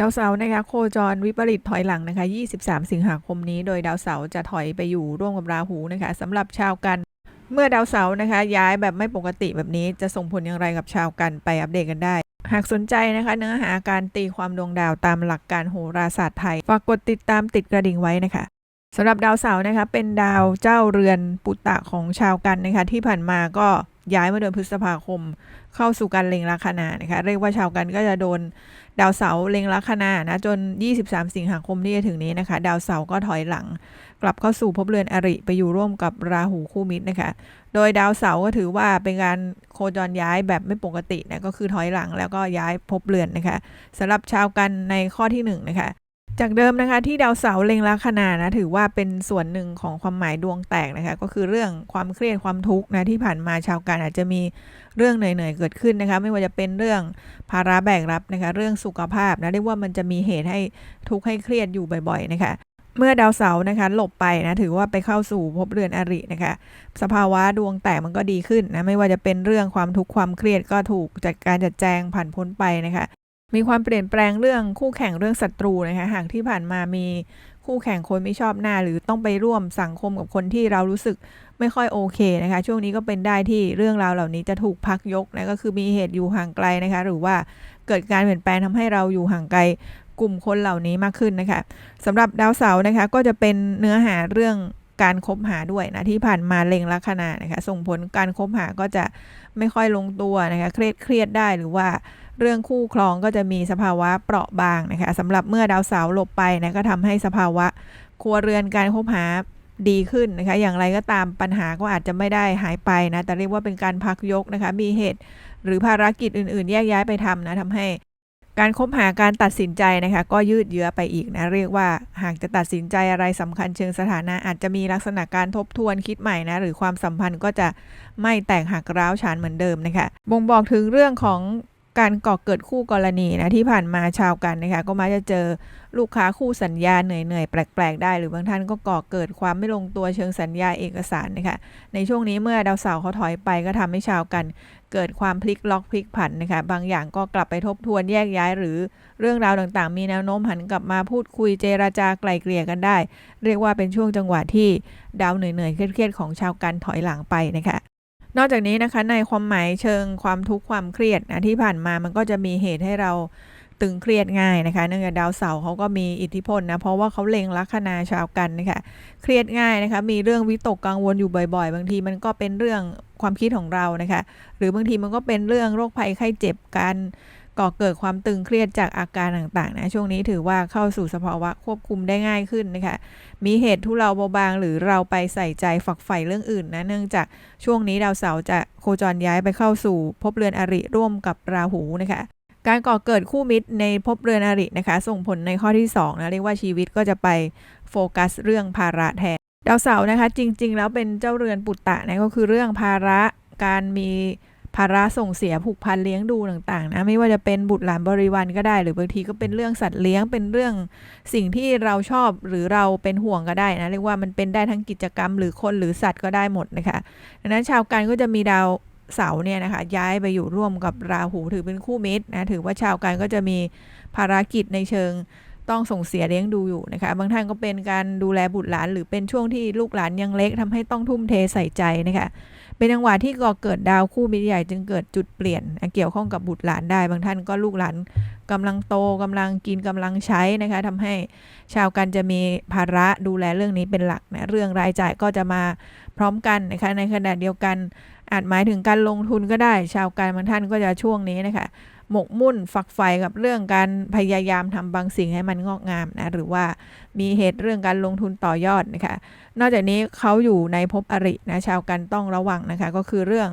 ดาวเสาร์นะคะโคจรวิปริตถอยหลังนะคะ 23 สิงหาคมนี้ โดยดาวเสาร์จะถอยไปอยู่ร่วมกับราหูนะคะสำหรับชาวกัน เมื่อดาวเสาร์นะคะ ย้ายแบบไม่ปกติแบบนี้จะส่งผลอย่างไรกับชาวกันไปอัปเดตกันได้ หากสนใจนะคะเนื้อหาการตีความดวงดาวตามหลักการโหราศาสตร์ไทยฝากกดติดตามติดกระดิ่งไว้นะคะสำหรับดาวเสาร์นะคะเป็นดาวเจ้าเรือนปุตตะของชาวกันนะคะที่ผ่านมาก็ ย้ายมาเดือนพฤษภาคม เข้าสู่การเล็งลัคนานะคะเรียกว่าชาวกันก็จะโดนดาวเสาร์เล็งลัคนานะจน 23 สิงหาคมที่จะถึงนี้นะคะ ดาวเสาร์ก็ถอยหลัง กลับเข้าสู่ภพเรือนอริไปอยู่ร่วมกับราหูคู่มิตรนะคะ โดยดาวเสาร์ก็ถือว่าเป็นการโคจรย้ายแบบไม่ปกตินะก็คือถอยหลังแล้วก็ย้ายภพเรือนนะคะสำหรับชาวกันในข้อที่1นงนะคะ จากเดิมนะคะที่ดาวเสาร์เล็งลัคนานะถือว่าเป็นส่วนหนึ่งของความหมายดวงแตกนะคะก็คือเรื่องความเครียดความทุกข์นะที่ผ่านมาชาวกันอาจจะมีเรื่องเหนื่อยๆเกิดขึ้นนะคะไม่ว่าจะเป็นเรื่องภาระแบกรับนะคะเรื่องสุขภาพนะเรียกว่ามันจะมีเหตุให้ทุกข์ให้เครียดอยู่บ่อยๆนะคะเมื่อดาวเสาร์นะคะหลบไปนะถือว่าไปเข้าสู่ภพเรือนอรินะคะสภาวะดวงแตกมันก็ดีขึ้นนะไม่ว่าจะเป็นเรื่องความทุกข์ความเครียดก็ถูกจัดการจัดแจงผ่านพ้นไปนะคะ มีความเปลี่ยนแปลงเรื่องคู่แข่งเรื่องศัตรูนะคะหากที่ผ่านมามีคู่แข่งคนไม่ชอบหน้า หรือต้องไปร่วมสังคมกับคนที่เรารู้สึกไม่ค่อยโอเคนะคะ ช่วงนี้ก็เป็นได้ที่เรื่องราวเหล่านี้จะถูกพักยกนะก็คือมีเหตุอยู่ห่างไกลนะคะ หรือว่าเกิดการเปลี่ยนแปลงทำให้เราอยู่ห่างไกลกลุ่มคนเหล่านี้มากขึ้นนะคะสำหรับดาวเสาร์นะคะก็จะเป็นเนื้อหาเรื่องการคบหาด้วยนะที่ผ่านมาเล็งลัคนานะคะส่งผลการคบหาก็จะไม่ค่อยลงตัวนะคะเครียดเครียดได้หรือว่าเรื่องคู่ครองก็จะมีสภาวะเปราะบางนะคะสำหรับเมื่อดาวเสาร์หลบไปนะก็ทำให้สภาวะครัวเรือนการคบหาดีขึ้นนะคะ อย่างไรก็ตามปัญหาก็อาจจะไม่ได้หายไปนะ แต่เรียกว่าเป็นการพักยกนะคะ มีเหตุ หรือภารกิจอื่น ๆ แยกย้ายไปทำนะทำให้การคบหาการตัดสินใจนะคะ ก็ยืดเยื้อไปอีกนะ เรียกว่าหากจะตัดสินใจอะไรสำคัญเชิงสถานะ อาจจะมีลักษณะการทบทวนคิดใหม่นะ หรือความสัมพันธ์ก็จะไม่แตกหักร้าวฉานเหมือนเดิมนะคะ บ่งบอกถึงเรื่องของ การก่อเกิดคู่กรณีนะที่ผ่านมาชาวกันนะคะก็มักจะเจอลูกค้าคู่สัญญาเหนื่อยๆแปลกๆ ได้หรือบางท่านก็ก่อเกิดความไม่ลงตัวเชิงสัญญาเอกสารนะคะในช่วงนี้เมื่อดาวเสาร์เขาถอยไปก็ทำให้ชาวกัน เกิดความพลิกล็อกพลิกผันนะคะบางอย่างก็กลับไปทบทวนแยกย้ายหรือเรื่องราวต่างๆ มีแนวโน้มหันกลับมาพูดคุยเจราจาไกล่เกลี่ยกันได้ เรียกว่าเป็นช่วงจังหวะที่ดาวเหนื่อยๆเครียดๆของชาวกันถอยหลังไปนะคะ นอกจากนี้นะคะในความหมายเชิงความทุกข์ความเครียดนะที่ผ่านมามันก็จะมีเหตุให้เราตึงเครียดง่ายนะคะเนื่องจากดาวเสาร์เขาก็มีอิทธิพลนะเพราะว่าเขาเล็งลัคนาชาวกันนะคะเครียดง่ายนะคะมีเรื่องวิตกกังวลอยู่บ่อย ๆ บางทีมันก็เป็นเรื่องความคิดของเรานะคะหรือบางทีมันก็เป็นเรื่องโรคภัยไข้เจ็บการ ก่อเกิดความตึงเครียดจากอาการต่างๆนะช่วงนี้ถือว่าเข้าสู่สภาวะควบคุมได้ง่ายขึ้นนะคะมีเหตุทุเลาเบาบาง หรือเราไปใส่ใจฝักใฝ่เรื่องอื่นนะเนื่องจากช่วงนี้ดาวเสาร์จะโคจรย้ายไปเข้าสู่ภพเรือนอริร่วมกับราหูนะคะการก่อเกิดคู่มิตรในภพเรือนอรินะคะ ส่งผลในข้อที่2นะเรียกว่าชีวิตก็จะไปโฟกัสเรื่องภาระแทนดาวเสาร์นะคะ จริง ๆ แล้วเป็นเจ้าเรือนปุตตะนะก็คือเรื่องภาระการมี ภาระส่งเสียผูกพันเลี้ยงดูต่างๆนะไม่ว่าจะเป็นบุตรหลานบริวารก็ได้ หรือบางทีก็เป็นเรื่องสัตว์เลี้ยงเป็นเรื่องสิ่งที่เราชอบหรือเราเป็นห่วงก็ได้นะเรียกว่ามันเป็นได้ทั้งกิจกรรม หรือคนหรือสัตว์ก็ได้หมดนะคะดังนั้นชาวกันก็จะมีดาวเสาเนี่ยนะคะย้ายไปอยู่ร่วมกับราหูถือเป็นคู่มิตรนะถือว่าชาวกันก็จะมีภารกิจในเชิงต้องส่งเสียเลี้ยงดูอยู่นะคะบางท่านก็เป็นการดูแลบุตรหลาน หรือเป็นช่วงที่ลูกหลานยังเล็กทำให้ต้องทุ่มเทใส่ใจนะคะ เป็นจังหวะที่ก่อเกิดดาวคู่มิตรใหญ่จึงเกิดจุดเปลี่ยน เกี่ยวข้องกับบุตรหลานได้ บางท่านก็ลูกหลานกำลังโตกำลังกินกำลังใช้นะคะทำให้ชาวกันจะมีภาระดูแลเรื่องนี้เป็นหลักนะเรื่องรายจ่ายก็จะมาพร้อมกันนะคะในขณะเดียวกันอาจหมายถึงการลงทุนก็ได้ ชาวการบางท่านก็จะช่วงนี้นะคะ หมกมุ่นฝักใฝ่กับเรื่องการพยายามทำบางสิ่งให้มันงอกงามนะหรือว่ามีเหตุเรื่องการลงทุนต่อยอดนะคะนอกจากนี้เขาอยู่ในภพอรินะชาวกันต้องระวังนะคะก็คือเรื่อง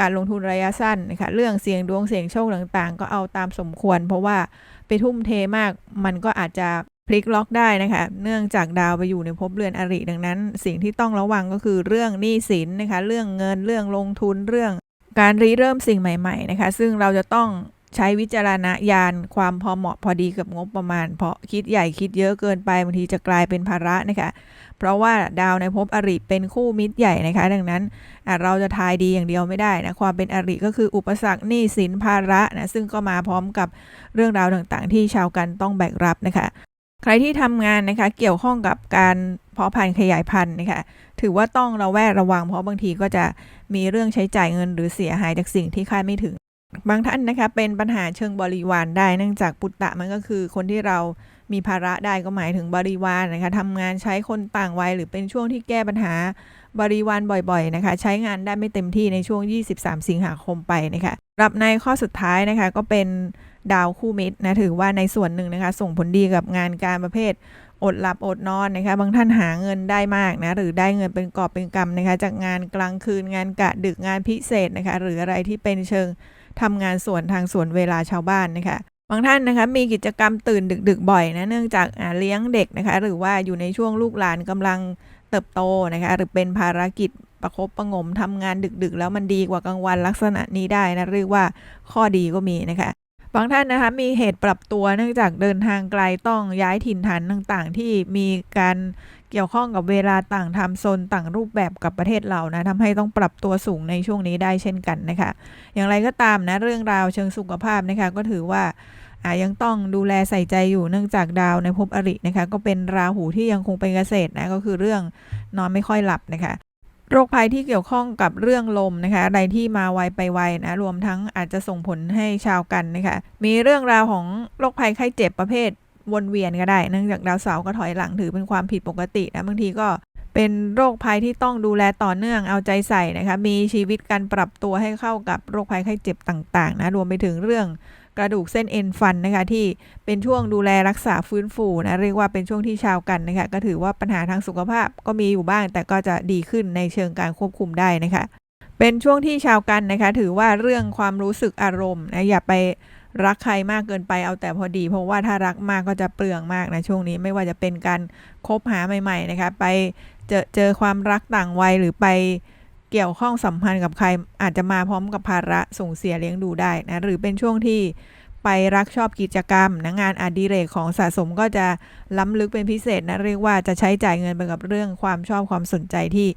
การลงทุนระยะสั้นนะคะเรื่องเสี่ยงดวงเสี่ยงโชคต่างๆ ก็เอาตามสมควร เพราะว่าไปทุ่มเทมากมันก็อาจจะพลิกล็อกได้นะคะ เนื่องจากดาวไปอยู่ในภพเรือนอริดังนั้น สิ่งที่ต้องระวังก็คือเรื่องหนี้สินนะคะ เรื่องเงินเรื่องลงทุนเรื่องการริเริ่มสิ่งใหม่ ๆ นะคะ ซึ่งเราจะต้อง ใช้วิจารณญาณความพอเหมาะพอดีกับงบประมาณ เพราะคิดใหญ่คิดเยอะเกินไปบางทีจะกลายเป็นภาระนะคะเพราะว่าดาวในภพอริเป็นคู่มิตรใหญ่นะคะ ดังนั้นอะเราจะทายดีอย่างเดียวไม่ได้นะความเป็นอริก็คืออุปสรรคหนี้สินภาระนะซึ่งก็มาพร้อมกับเรื่องราวต่างๆ ที่ชาวกันต้องแบกรับนะคะ ใครที่ทำงานนะคะเกี่ยวข้องกับการเพาะพันธุ์ขยายพันธุ์นะคะถือว่าต้องระแวดระวัง เพราะบางทีก็จะมีเรื่องใช้จ่ายเงิน หรือเสียหายจากสิ่งที่คาดไม่ถึง บางท่านนะคะเป็นปัญหาเชิงบริวารได้เนื่องจากปุตตะมันก็คือคนที่เรามีภาระได้ก็หมายถึงบริวารนะคะทำงานใช้คนต่างวัยหรือเป็นช่วงที่แก้ปัญหาบริวารบ่อยๆนะคะ ใช้งานได้ไม่เต็มที่ในช่วง 23 สิงหาคมไปนะคะรับในข้อสุดท้ายนะคะก็เป็นดาวคู่มิตรนะถือว่าในส่วนหนึ่งนะคะ ส่งผลดีกับงานการประเภทอดหลับอดนอนนะคะบางท่านหาเงินได้มากนะหรือได้เงินเป็นกอบเป็นกำนะคะจากงานกลางคืนงานกะดึกงานพิเศษนะคะหรืออะไรที่เป็นเชิง ทำงานส่วนทางส่วนเวลาชาวบ้านนะคะบางท่านนะคะมีกิจกรรมตื่นดึกๆบ่อยนะเนื่องจากเลี้ยงเด็กนะคะหรือว่าอยู่ในช่วงลูกหลานกำลังเติบโตนะคะหรือเป็นภารกิจประคบประงมทำงานดึกๆ แล้วมันดีกว่ากลางวันลักษณะนี้ได้นะเรียกว่าข้อดีก็มีนะคะ บางท่านนะคะมีเหตุปรับตัวเนื่องจากเดินทางไกลต้องย้ายถิ่นฐานต่างๆ ที่มีการเกี่ยวข้องกับเวลาต่างทำโซนต่างรูปแบบกับประเทศเรานะทำให้ต้องปรับตัวสูงในช่วงนี้ได้เช่นกันนะคะ อย่างไรก็ตามนะเรื่องราวเชิงสุขภาพนะคะก็ถือว่าอ่ายังต้องดูแลใส่ใจอยู่เนื่องจากดาวในภพอรินะคะ ก็เป็นราหูที่ยังคงเป็นเกษตรนะก็คือเรื่องนอนไม่ค่อยหลับนะคะ โรคภัยที่เกี่ยวข้องกับเรื่องลมนะคะอะไรที่มาไวไปไวนะรวมทั้งอาจจะส่งผลให้ชาวกันนะคะมีเรื่องราวของโรคภัยไข้เจ็บประเภทวนเวียนก็ได้ เนื่องจากดาวเสาร์ก็ถอยหลังถือเป็นความผิดปกตินะบางทีก็เป็นโรคภัยที่ต้องดูแลต่อเนื่องเอาใจใส่นะคะมีชีวิตการปรับตัวให้เข้ากับโรคภัยไข้เจ็บต่างๆนะรวมไปถึงเรื่อง กระดูกเส้นเอ็นฟันนะคะที่เป็นช่วงดูแลรักษาฟื้นฟูนะเรียกว่าเป็นช่วงที่ชาวกันนะคะก็ถือว่าปัญหาทางสุขภาพก็มีอยู่บ้าง แต่ก็จะดีขึ้นในเชิงการควบคุมได้นะคะเป็นช่วงที่ชาวกันนะคะถือว่าเรื่องความรู้สึกอารมณ์นะอย่าไปรักใครมากเกินไปเอาแต่พอดี เพราะว่าถ้ารักมากก็จะเปลืองมากนะช่วงนี้ไม่ว่าจะเป็นการคบหาใหม่ๆนะคะไปเจอเจอความรักต่างวัยหรือไป เกี่ยวข้องสัมพันธ์กับใคร อาจจะมาพร้อมกับภาระส่งเสียเลี้ยงดูได้นะหรือเป็นช่วงที่ไปรักชอบกิจกรรมนะงานอดิเรกของสะสมก็จะล้ำลึกเป็นพิเศษนะเรียกว่าจะใช้จ่ายเงินไปกับเรื่องความชอบความสนใจที่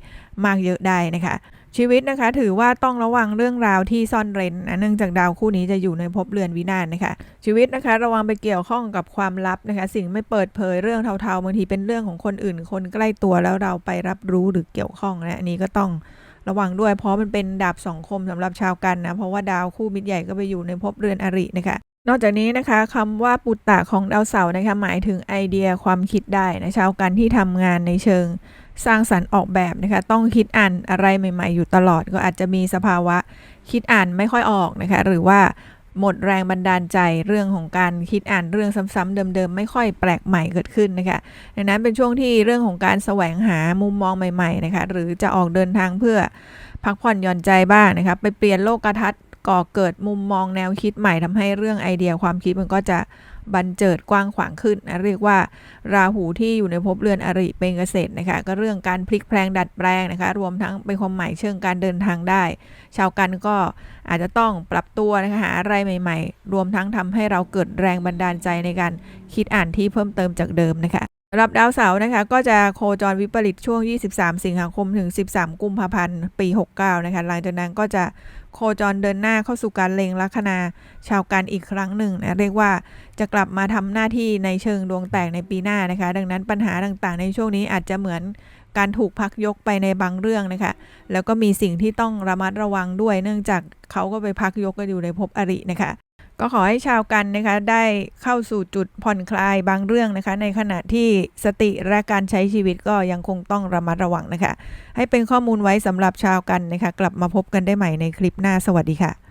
มากเยอะได้นะคะชีวิตนะคะถือว่าต้องระวังเรื่องราวที่ซ่อนเร้นนะเนื่องจากดาวคู่นี้จะอยู่ในภพเรือนวินาศนะคะ ชีวิตนะคะระวังไปเกี่ยวข้องกับความลับนะคะ สิ่งไม่เปิดเผยเรื่องเทาๆบางทีเป็นเรื่องของคนอื่น คนใกล้ตัวแล้วเราไปรับรู้หรือเกี่ยวข้องนะอันนี้ก็ต้อง ระวังด้วย เพราะมันเป็นดาบสองคมสำหรับชาวกันนะ เพราะว่าดาวคู่มิตรใหญ่ก็ไปอยู่ในภพเรือนอรินะคะนอกจากนี้นะคะคำว่าปุตตะของดาวเสาร์นะคะหมายถึงไอเดียความคิดได้นะชาวกันที่ทำงานในเชิงสร้างสรรค์ออกแบบนะคะต้องคิดอ่านอะไรใหม่ ๆ อยู่ตลอด ก็อาจจะมีสภาวะคิดอ่านไม่ค่อยออกนะคะหรือว่า หมดแรงบันดาลใจเรื่องของการคิดอ่านเรื่องซ้ำๆเดิมๆ ไม่ค่อยแปลกใหม่เกิดขึ้นนะคะดังนั้นเป็นช่วงที่เรื่องของการแสวงหามุมมองใหม่ๆนะคะหรือจะออกเดินทางเพื่อพักผ่อนหย่อนใจบ้างนะคะไปเปลี่ยนโลกทัศน์ ก่อเกิดมุมมองแนวคิดใหม่ทำให้เรื่องไอเดียความคิดมันก็จะบันเจิดกว้างขวางขึ้นนะเรียกว่า ราหูที่อยู่ในภพเรือนอริเป็นเกษตรนะคะก็เรื่องการพลิกแปลงดัดแปลงนะคะ รวมทั้งเป็นความหมายเชิงการเดินทางได้ ชาวกันก็อาจจะต้องปรับตัวนะคะหาอะไรใหม่ ๆ รวมทั้งทำให้เราเกิดแรงบันดาลใจในการคิดอ่านที่เพิ่มเติมจากเดิมนะคะ สำหรับดาวเสาร์นะคะ ก็จะโคจรวิปริตช่วง 23 สิงหาคมถึง 13 กุมภาพันธ์ ปี 69 นะคะ หลังจากนั้นก็จะโคจรเดินหน้าเข้าสู่การเล็งลัคนาชาวกันอีกครั้งหนึ่งนะเรียกว่าจะกลับมาทำหน้าที่ในเชิงดวงแตกในปีหน้านะคะ ดังนั้นปัญหาต่างๆ ในช่วงนี้อาจจะเหมือนการถูกพักยกไปในบางเรื่องนะคะ แล้วก็มีสิ่งที่ต้องระมัดระวังด้วย เนื่องจากเขาก็ไปพักยกกันอยู่ในภพอรินะคะ ก็ขอให้ชาวกันนะคะได้เข้าสู่จุดผ่อนคลายบางเรื่องนะคะ ในขณะที่สติและการใช้ชีวิตก็ยังคงต้องระมัดระวังนะคะ ให้เป็นข้อมูลไว้สำหรับชาวกันนะคะ กลับมาพบกันได้ใหม่ในคลิปหน้าสวัสดีค่ะ